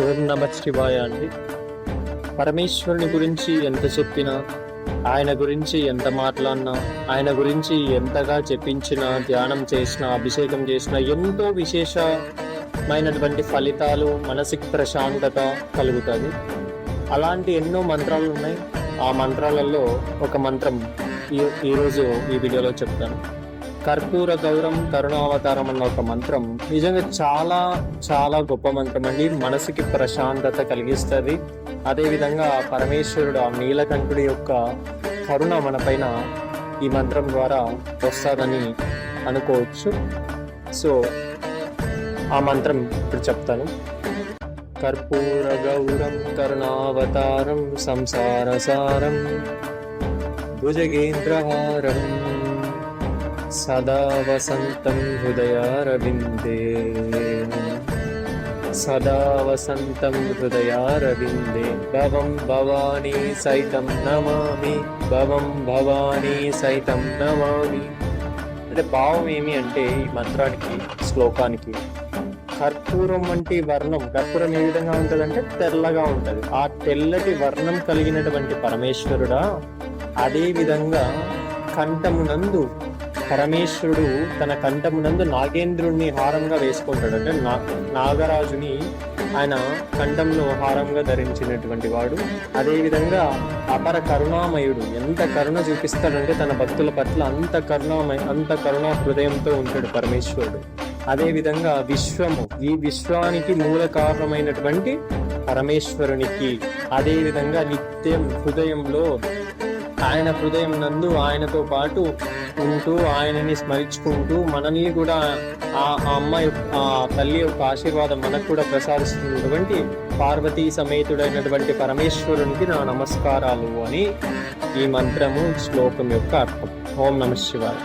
ఓం నమ శివాయ అండి. పరమేశ్వరుని గురించి ఎంత చెప్పినా ఆయన గురించి ఎంత మాట్లాడినా ఆయన గురించి ఎంతగా చెప్పించినా ధ్యానం చేసినా అభిషేకం చేసినా ఎంతో విశేషమైనటువంటి ఫలితాలు మనసుకి ప్రశాంతత కలుగుతుంది. అలాంటి ఎన్నో మంత్రాలు ఉన్నాయి. ఆ మంత్రాలలో ఒక మంత్రం ఈ ఈరోజు ఈ వీడియోలో చెప్తాను. కర్పూర గౌరం కరుణావతారం అన్న ఒక మంత్రం నిజంగా చాలా చాలా గొప్ప మంత్రం అండి. మనసుకి ప్రశాంతత కలిగిస్తుంది. అదేవిధంగా పరమేశ్వరుడు ఆ నీలకంఠుడి యొక్క కరుణ మన పైన ఈ మంత్రం ద్వారా వస్తుందని అనుకోవచ్చు. సో ఆ మంత్రం ఇప్పుడు చెప్తాను. కర్పూర గౌరం కరుణావతారం సంసారసారం భుజగేంద్రహారం సదా వసంతం హృదయారవిందే. సదా వసంతం హృదయారవిందే. భవం భవానీ సైతం నమామి. భవం భవానీ సైతం నమామి. అంటే భావం ఏమి అంటే ఈ మంత్రానికి శ్లోకానికి కర్పూరం వంటి వర్ణం. కర్పూరం ఏ విధంగా ఉంటుందంటే తెల్లగా ఉంటుంది. ఆ తెల్లటి వర్ణం కలిగినటువంటి పరమేశ్వరుడా అదే విధంగా కంఠమునందు పరమేశ్వరుడు తన కంఠమునందు నాగేంద్రుణ్ణి హారంగా వేసుకుంటాడు అంటే నా నాగరాజుని ఆయన కంఠంలో హారంగా ధరించినటువంటి వాడు. అదేవిధంగా అపర కరుణామయుడు ఎంత కరుణ చూపిస్తాడంటే తన భక్తుల పట్ల అంత కరుణామయ అంత కరుణా హృదయంతో ఉంటాడు పరమేశ్వరుడు. అదేవిధంగా విశ్వము ఈ విశ్వానికి మూల కారణమైనటువంటి పరమేశ్వరునికి అదేవిధంగా నిత్యం హృదయంలో ఆయన హృదయం నందు ఆయనతో పాటు ఉంటూ ఆయనని స్మరించుకుంటూ మనల్ని కూడా ఆ ఆ అమ్మ యొక్క- ఆ తల్లి యొక్క ఆశీర్వాదం మనకు కూడా ప్రసాదిస్తున్నటువంటి పార్వతీ సమేతుడైనటువంటి పరమేశ్వరునికి నా నమస్కారాలు అని ఈ మంత్రము శ్లోకం యొక్క అర్థం. ఓం నమ శివాయ.